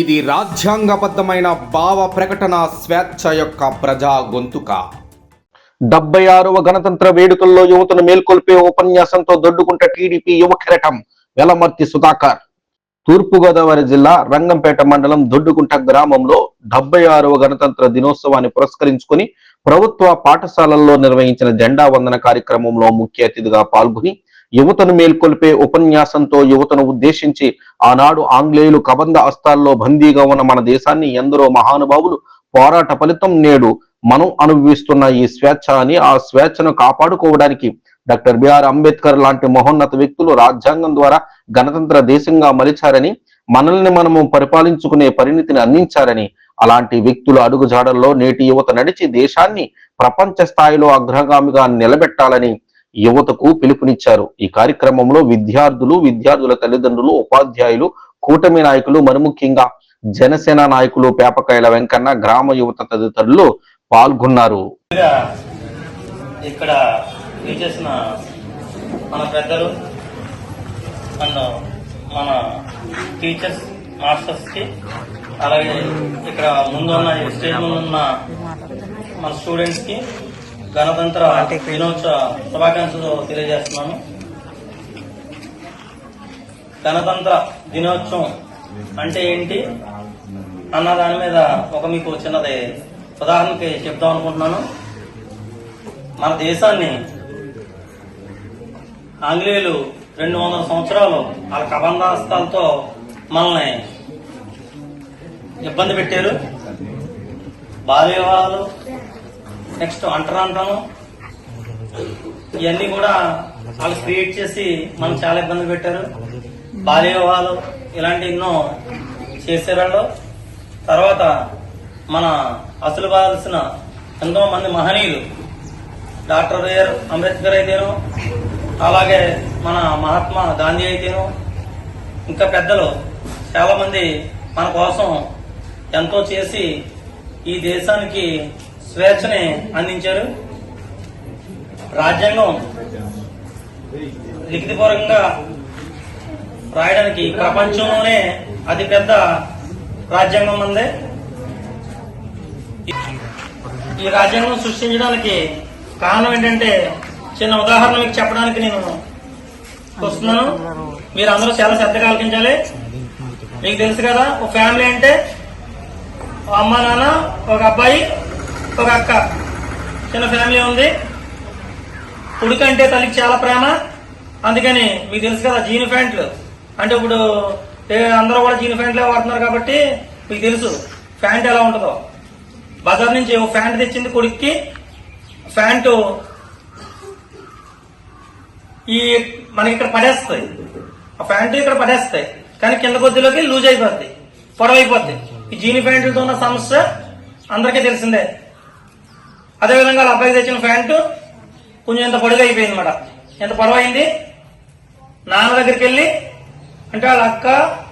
ఇది రాజ్యాంగబద్ధమైన భావ ప్రకటన స్వేచ్ఛ యొక్క ప్రజా గొంతుక. డెబ్బై ఆరవ గణతంత్ర వేడుకల్లో యువతను మేల్కొల్పే ఉపన్యాసంతో దొడ్డుకుంట టీడీపీ యువ కిరటం వెలమర్తి సుధాకర్. తూర్పుగోదావరి జిల్లా రంగంపేట మండలం దొడ్డుకుంట గ్రామంలో డెబ్బై ఆరవ గణతంత్ర దినోత్సవాన్ని పురస్కరించుకుని ప్రభుత్వ పాఠశాలల్లో నిర్వహించిన జెండా వందన కార్యక్రమంలో ముఖ్య అతిథిగా పాల్గొని యువతను మేల్కొల్పే ఉపన్యాసంతో యువతను ఉద్దేశించి ఆనాడు ఆంగ్లేయులు కబంధ అస్తాల్లో బందీగా ఉన్న మన దేశాన్ని ఎందరో మహానుభావులు పోరాట ఫలితం నేడు మనం అనుభవిస్తున్న ఈ స్వేచ్ఛ అని ఆ స్వేచ్ఛను కాపాడుకోవడానికి డాక్టర్ బిఆర్ అంబేద్కర్ లాంటి మహోన్నత వ్యక్తులు రాజ్యాంగం ద్వారా గణతంత్ర దేశంగా మలిచారని మనల్ని మనము పరిపాలించుకునే పరిణితిని అందించారని అలాంటి వ్యక్తుల అడుగుజాడల్లో నేటి యువత నడిచి దేశాన్ని ప్రపంచ స్థాయిలో అగ్రగామిగా నిలబెట్టాలని యువతకు పిలుపునిచ్చారు. ఈ కార్యక్రమంలో విద్యార్థులు విద్యార్థుల తల్లిదండ్రులు ఉపాధ్యాయులు కూటమి నాయకులు మరి ముఖ్యంగా జనసేన నాయకులు పేపకాయల వెంకన్న గ్రామ యువత తదితరులు పాల్గొన్నారు. ఇక్కడ చేసిన మన పెద్దలు అండ్ మన టీచర్స్ మాస్టర్స్కి అలాగే ఇక్కడ ముందు ఉన్న స్టేజ్ ముందు ఉన్న మన స్టూడెంట్స్కి గణతంత్ర దినోత్సవ శుభాకాంక్షలు తెలియజేస్తున్నాను. గణతంత్ర దినోత్సవం అంటే ఏంటి? అన్న దాని మీద ఒక మీకు చిన్నది ఉదాహరణకి చెప్దాం అనుకుంటున్నాను. మన దేశాన్ని ఆంగ్లేయులు రెండు వందల సంవత్సరాలు వాళ్ళ కబంధాస్తాలతో మనల్ని ఇబ్బంది పెట్టారు. బాల్య వివాహాలు నెక్స్ట్ అంటరాంతనం ఇవన్నీ కూడా వాళ్ళు క్రియేట్ చేసి మనం చాలా ఇబ్బంది పెట్టారు. బాల్య వివాహాలు ఇలాంటి ఎన్నో చేసేవాళ్ళు. తర్వాత మన అసలు కావాల్సిన ఎంతో మంది మహనీయులు డాక్టర్ బిఆర్ అంబేద్కర్ అయితేను అలాగే మన మహాత్మా గాంధీ అయితేను ఇంకా పెద్దలు చాలా మంది మన కోసం ఎంతో చేసి ఈ దేశానికి స్వేచ్ఛని అందించారు. రాజ్యాంగం లిఖితపూర్వకంగా రాయడానికి ప్రపంచంలోనే అతి పెద్ద రాజ్యాంగం ఉంది ఈ రాజ్యాంగం సృష్టించడానికి కారణం ఏంటంటే చిన్న ఉదాహరణ మీకు చెప్పడానికి నేను వస్తున్నాను. మీరు అందరూ చాలా శ్రద్ధగా కల్పించాలి మీకు తెలుసు కదా ఒక ఫ్యామిలీ అంటే అమ్మ నాన్న ఒక అబ్బాయి ఒక అక్క చిన్న ఫ్యామిలీ ఉంది. ఉడికంటే తల్లికి చాలా ప్రేమ. అందుకని మీకు తెలుసు కదా జీన్ ప్యాంట్లు. అంటే ఇప్పుడు అందరూ కూడా జీన్ ప్యాంట్లే వాడుతున్నారు కాబట్టి మీకు తెలుసు ప్యాంట్ ఎలా ఉంటుందో. బజార్ నుంచి ఒక ప్యాంట్ తెచ్చింది కొడుక్కి. ప్యాంటు ఈ మనకి ఇక్కడ పడేస్తాయి. ఆ ప్యాంటు ఇక్కడ పడేస్తాయి. కానీ కింద కొద్దిలోకి లూజ్ అయిపోద్ది. పొడవైపోద్ది. ఈ జీని ప్యాంట్లతో ఉన్న సమస్య అందరికీ తెలిసిందే. అదేవిధంగా వాళ్ళ అబ్బాయికి తెచ్చిన ప్యాంటు కొంచెం ఎంత పొడిగా అయిపోయింది అనమాట ఎంత పొడవైంది నాన్న దగ్గరికి వెళ్ళి అంటే వాళ్ళ అక్క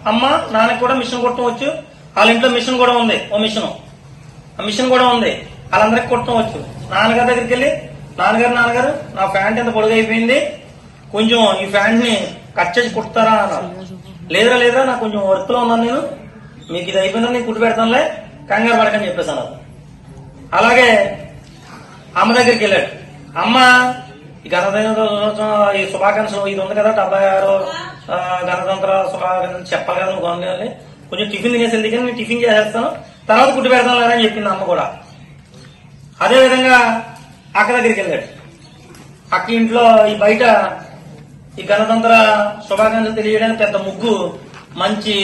అమ్మ నాన్నకి కూడా మిషన్ కుట్టడం వచ్చు వాళ్ళ ఇంట్లో మిషన్ కూడా ఉంది ఓ మిషన్. ఆ మిషన్ కూడా ఉంది వాళ్ళందరికి కుట్టడం వచ్చు నాన్నగారి దగ్గరికి వెళ్ళి నాన్నగారు నాన్నగారు నా ప్యాంట్ ఎంత పొడుగు అయిపోయింది? కొంచెం ఈ ప్యాంట్ని కట్ చేసి కుడతారా అన్నారు. లేదురా లేదురా నాకు కొంచెం వర్క్లో ఉన్నాను నేను. మీకు ఇది అయిపోయిందని నేను కుట్టి పెడతానులే కంగారు పడకని చెప్పేశాను అలాగే అమ్మ దగ్గరికి వెళ్ళాడు. అమ్మ ఈ గణతంత్ర ఈ శుభాకాంక్షలు ఇది ఉంది కదా డెబ్బై ఆరు గణతంత్ర శుభాకాంక్షలు చెప్పాలి కదా నువ్వు కొనుక్కోవాలి. కొంచెం టిఫిన్ తినేసి కానీ నేను టిఫిన్ చేసేస్తాను. తర్వాత కుట్టి పెడతాను లేరా అని చెప్పింది అమ్మ కూడా. అదే విధంగా అక్క దగ్గరికి వెళ్ళాడు. అక్క ఇంట్లో ఈ బయట ఈ గణతంత్ర శుభాకాంక్షలు తెలియడానికి పెద్ద ముగ్గు మంచి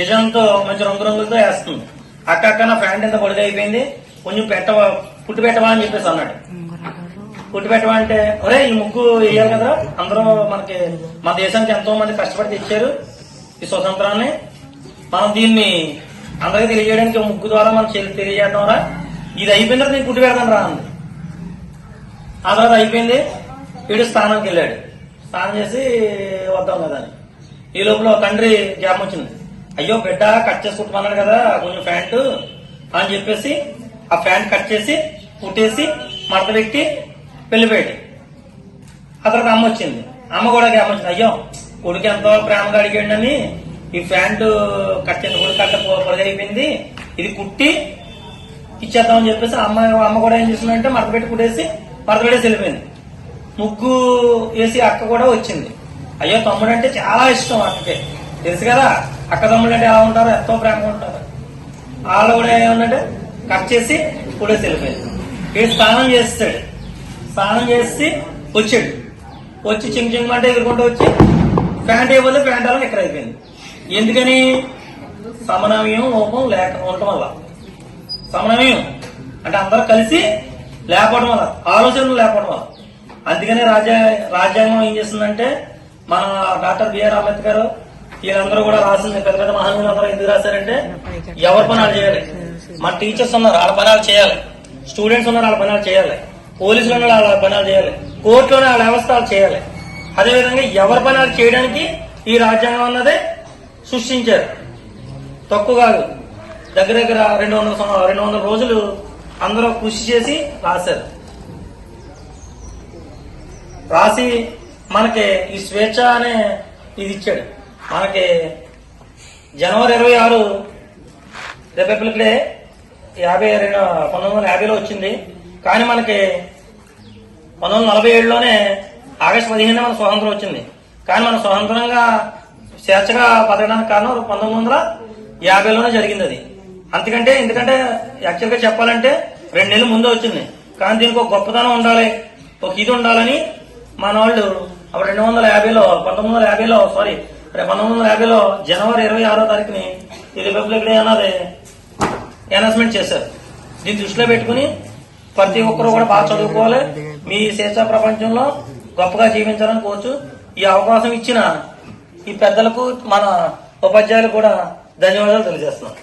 డిజైన్తో మంచి రంగురంగులతో వేస్తుంది. అక్క అక్క నా ప్యాంట్ ఎంత పొడిదైపోయింది కొంచెం పెట్ట పుట్టి పెట్టవా అని చెప్పేసి అన్నాడు. పుట్టి పెట్టవా అంటే ఒరే ఈ ముగ్గు వేయాలి కదా అందరూ మనకి మన దేశానికి ఎంతో మంది కష్టపడి తెచ్చారు ఈ స్వతంత్రాన్ని. మనం దీన్ని అందరికీ తెలియజేయడానికి ముగ్గు ద్వారా మనం తెలియజేయడం ద్వారా ఇది అయిపోయిన తర్వాత నేను పుట్టి పెడతాను రా అంది. ఆ తర్వాత అయిపోయింది. వీడు స్నానానికి వెళ్ళాడు. స్నానం చేసి వద్దాం కదా అని. ఈ లోపల తండ్రి జ్ఞాపం వచ్చింది. అయ్యో బిడ్డ కట్ చేసి కదా కొంచెం ప్యాంటు అని చెప్పేసి ఆ ప్యాంట్ కట్ చేసి కుట్టేసి మడత పెట్టి వెళ్ళిపోయాడు ఆ తర్వాత అమ్మ వచ్చింది. అమ్మ కూడా అమ్మ వచ్చింది. అయ్యో కొడుకు ఎంతో ప్రేమగా అడిగాడని ఈ ప్యాంటు చేసి కూడా కట్ట పొరగైపోయింది ఇది కుట్టి ఇచ్చేద్దామని చెప్పేసి అమ్మ అమ్మ కూడా ఏం చేసిందంటే మడత పెట్టి కుట్టేసి మడత పెట్టేసి వెళ్ళిపోయింది. ముగ్గు వేసి అక్క కూడా వచ్చింది. అయ్యో తమ్ముడు అంటే చాలా ఇష్టం అక్కకి. తెలుసు కదా అక్క తమ్ముడు అంటే ఎలా ఉంటారో ఎంతో ప్రేమగా ఉంటారు. వాళ్ళు కూడా ఏమన్నంటే కట్ చేసి కుడేసి వెళ్ళిపోయింది వీడు స్నానం చేస్తాడు. స్నానం చేసి వచ్చాడు. వచ్చి చింగ్ చింగ్ అంటే ఎదుర్కొంటూ వచ్చి ప్యాంట్ అయిపోతే ప్యాంట్ అలా ఇక్కడ అయిపోయింది. ఎందుకని? సమన్వయం లోపం లేక ఉండటం వల్ల. సమన్వయం. అంటే అందరూ కలిసి లేకపోవడం వల్ల. ఆలోచనలు లేకపోవడం వల్ల. అందుకనే రాజ్యా రాజ్యాంగం ఏం చేస్తుందంటే మన డాక్టర్ బిఆర్ అంబేద్కర్ వీళ్ళందరూ కూడా రాసింది పెద్ద పెద్ద మహానీయులు అందరూ ఎందుకు రాశారంటే ఎవరి పని చేయాలి. మన టీచర్స్ ఉన్నారు వాళ్ళ పనాలు చేయాలి. స్టూడెంట్స్ ఉన్నారు వాళ్ళ పనాలు చేయాలి. పోలీసులు ఉన్నారు వాళ్ళ పనాలు చేయాలి. కోర్టులోనే వాళ్ళ వ్యవస్థలు చేయాలి. అదేవిధంగా ఎవరి పనాలు చేయడానికి ఈ రాజ్యాంగం అన్నదే సృష్టించారు. తక్కువ కాదు. దగ్గర దగ్గర రెండు వందల రెండు వందల రోజులు అందరూ కృషి చేసి రాశారు. రాసి మనకి ఈ స్వేచ్ఛ అనే ఇది ఇచ్చాడు. మనకి జనవరి ఇరవై ఆరు రిపబ్లిక్ డే యాభై రెండు పంతొమ్మిది వందల యాభైలో వచ్చింది. కానీ మనకి పంతొమ్మిది వందల నలభై ఏడులోనే ఆగస్టు పదిహేను మన స్వాతంత్రం వచ్చింది. కానీ మన స్వతంత్రంగా స్వేచ్ఛగా బతకడానికి కారణం పంతొమ్మిది వందల యాభైలోనే జరిగింది అది. అంతకంటే ఎందుకంటే యాక్చువల్గా చెప్పాలంటే రెండు నెలలు ముందే వచ్చింది. కానీ దీనికి ఒక గొప్పతనం ఉండాలి ఒక ఇది ఉండాలని మన వాళ్ళు అప్పుడు రెండు వందల యాభైలో పంతొమ్మిది వందల యాభైలో సారీ పంతొమ్మిది వందల యాభైలో జనవరి ఇరవై ఆరో తారీఖుని ఈ రిపబ్లిక్ డే అన్నది అనౌన్స్మెంట్ చేశారు. దీన్ని దృష్టిలో పెట్టుకుని ప్రతి ఒక్కరు కూడా బాగా చదువుకోవాలి. మీ శేష ప్రపంచంలో గొప్పగా జీవించాలని కోరుచు ఈ అవకాశం ఇచ్చిన ఈ పెద్దలకు మన ఉపాధ్యాయులు కూడా ధన్యవాదాలు తెలియజేస్తున్నాం.